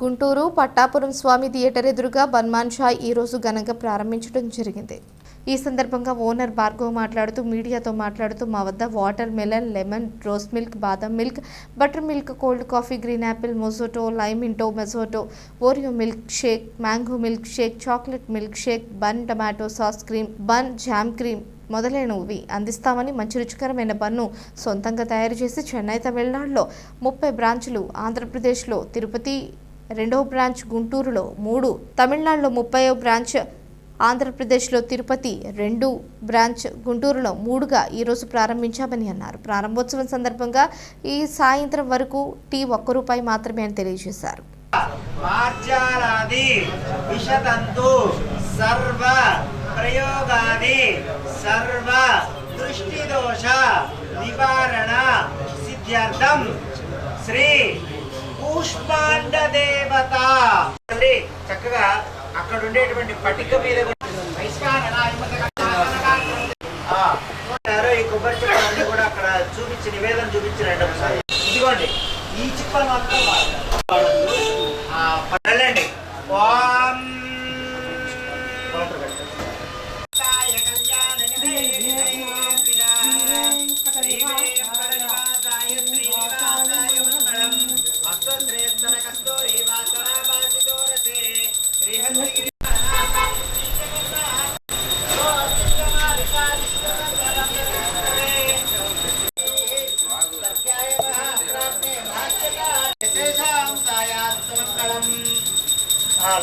గుంటూరు పట్టాపురం స్వామి theatre ఎదురుగా బన్మాన్ షాయ్ ఈ రోజు ఘనంగా ప్రారంభించడం జరిగింది. ఈ సందర్భంగా ఓనర్ భార్గవ్ మాట్లాడుతూ మీడియాతో మాట్లాడుతూ మా వద్ద watermelon lemon rose milk badam milk buttermilk cold coffee green apple mojito lime into mojito Oreo milkshake mango milkshake chocolate milkshake bun tomato sauce cream bun jam cream మొదలైనవి అందిస్తామని మంచి రుచికరమైన బన్ను సొంతంగా తయారు చేసి చెన్నై తమిళనాడులో ముప్పై బ్రాంచులు ఆంధ్రప్రదేశ్లో తిరుపతి రెండవ బ్రాంచ్ గుంటూరులో మూడు తమిళనాడులో ముప్పై బ్రాంచ్ ఆంధ్రప్రదేశ్లో తిరుపతి రెండు బ్రాంచ్ గుంటూరులో మూడుగా ఈరోజు ప్రారంభించామని అన్నారు. ప్రారంభోత్సవం సందర్భంగా ఈ సాయంత్రం వరకు టీ ఒక్క రూపాయి మాత్రమే అని తెలియజేశారు. సర్వ ప్రయోగాది సర్వ దృష్టిదోష నివారణ సిద్ధ్యర్థం శ్రీ కూష్మాండ దేవత చక్కగా అక్కడ ఉండేటువంటి పటిక మీద. ఈ కొబ్బరి చిప్పలన్నీ కూడా అక్కడ చూపించి నివేదన చూపించిరండి ఒకసారి. ఇదిగోండి ఈ చిప్పలు మాత్రం వెళ్ళండి ఓం కళ్యాణ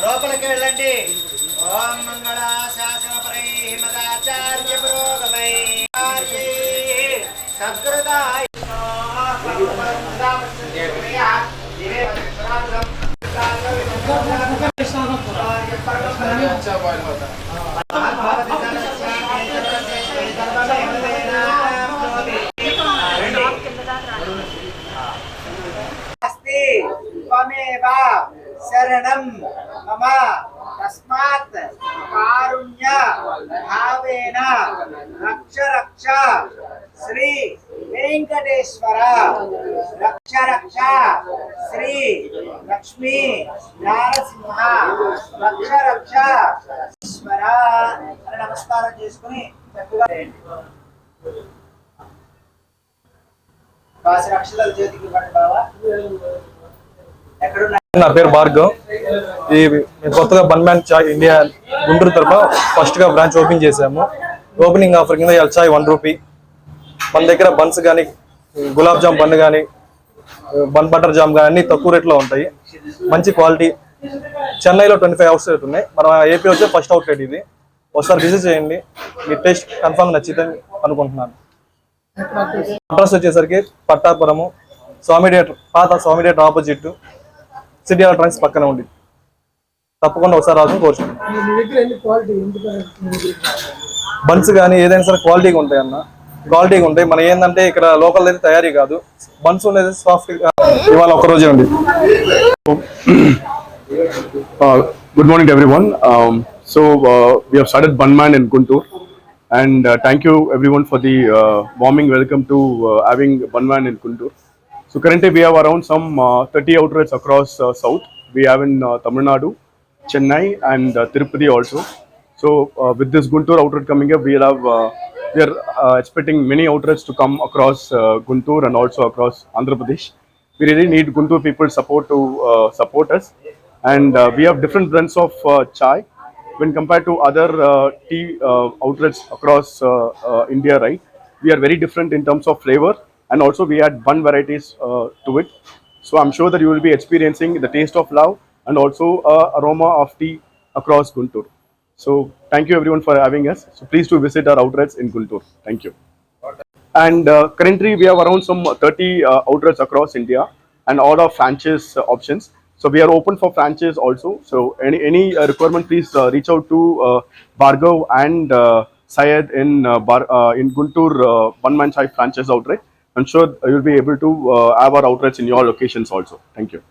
లోపలికి వెళ్ళండి. ఓం మంగళ శాసన పరై మదాచార్య పురోగమై సత్కృతాయ శరణం. మమ తస్మాత్ కారుణ్య భావేన రక్ష రక్ష శ్రీ వెంకటేశ్వర రక్ష రక్ష శ్రీ లక్ష్మీ నారసింహ రక్ష రక్ష ఈశ్వర అని నమస్కారం చేసుకుని చక్కగా కాసి అక్షరాలు చేతికి ఇవ్వండి బావా ఎక్కడున్నా నా పేరు భార్గవ్ ఈ మేము కొత్తగా Bun Man chai India Guntur తరఫున ఫస్ట్గా బ్రాంచ్ ఓపెన్ చేసాము ఓపెనింగ్ ఆఫర్ కింద ఇవాళ చాయ్ వన్ రూపీ. మన దగ్గర బన్స్ కానీ గులాబ్ జామ్ బన్ కానీ బన్ బటర్ జామ్ కానీ అన్ని తక్కువ రేట్లో ఉంటాయి. మంచి క్వాలిటీ చెన్నైలో ట్వంటీ ఫైవ్ అవుట్లెట్ ఉన్నాయి. మన ఏపీ వచ్చే ఫస్ట్ అవుట్లెట్ ఇది. ఒకసారి విజిట్ చేయండి. మీ టేస్ట్ కన్ఫామ్ నచ్చితే అనుకుంటున్నాను. అడ్రస్ వచ్చేసరికి పట్టాపురము స్వామి థియేటర్ పాత Swamy theatre opposite city electronics పక్కన ఉండి. తప్పకుండా ఒకసారి రావచ్చు కోర్చు బన్స్ కానీ ఏదైనా సరే క్వాలిటీగా ఉంటాయి అన్న. క్వాలిటీగా ఉంటాయి. మన ఏంటంటే ఇక్కడ లోకల్ అయితే తయారీ కాదు. బన్స్ ఉండేది సాఫ్ట్ ఇవాళ ఒకరోజే ఉంది. Good morning everyone so we headed Bun Man in Guntur and thank you everyone for the warming welcome to having Bun Man in Guntur So currently we have around some uh, 30 outlets across uh, south. We have in uh, Tamil Nadu, Chennai, and Tirupati also. So with this Guntur outlet coming up, we'll have we are expecting many outlets to come across Guntur and also across Andhra Pradesh. We really need Guntur people support to support us and uh, we have different brands of uh, chai when compared to other uh, tea uh, outlets across uh, uh, India, right? We are very different in terms of flavor, and also we add bun varieties uh, to it. So I'm sure that you will be experiencing the taste of love and also uh, aroma of tea across Guntur. So thank you everyone for having us. So please do visit our outlets in Guntur. Thank you. And uh, currently, we have around some 30 uh, outlets across India and all our franchise uh, options. So we are open for franchise also. So any any uh, requirement, please uh, reach out to uh, and uh, Syed in uh, Bar, uh, in Guntur uh, One Man Chai franchise outlet. I'm sure you'll be able to uh, have our outreach in your locations also. Thank you.